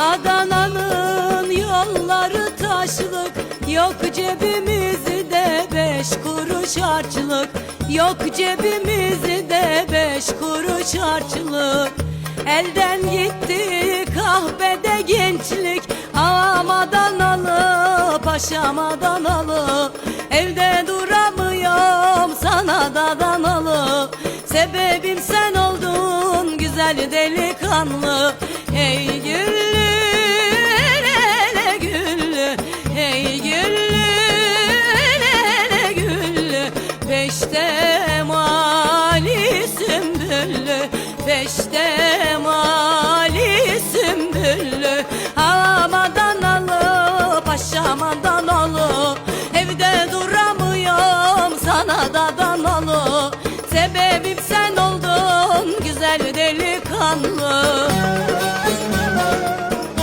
Adana'nın yolları taşlık Yok cebimizde beş kuruş harçlık. Yok cebimizde beş kuruş harçlık. Elden gitti kahvede gençlik Ağam Adanalı, paşam Adanalı. Evde duramıyorum sana da danalı Sebebim sen oldun güzel delikanlı Peşte mali sümbüllü Peşte mali sümbüllü Havadan alıp aşamadan alıp Evde duramıyorum sana dadan alıp. Sebebim sen oldun güzel delikanlı.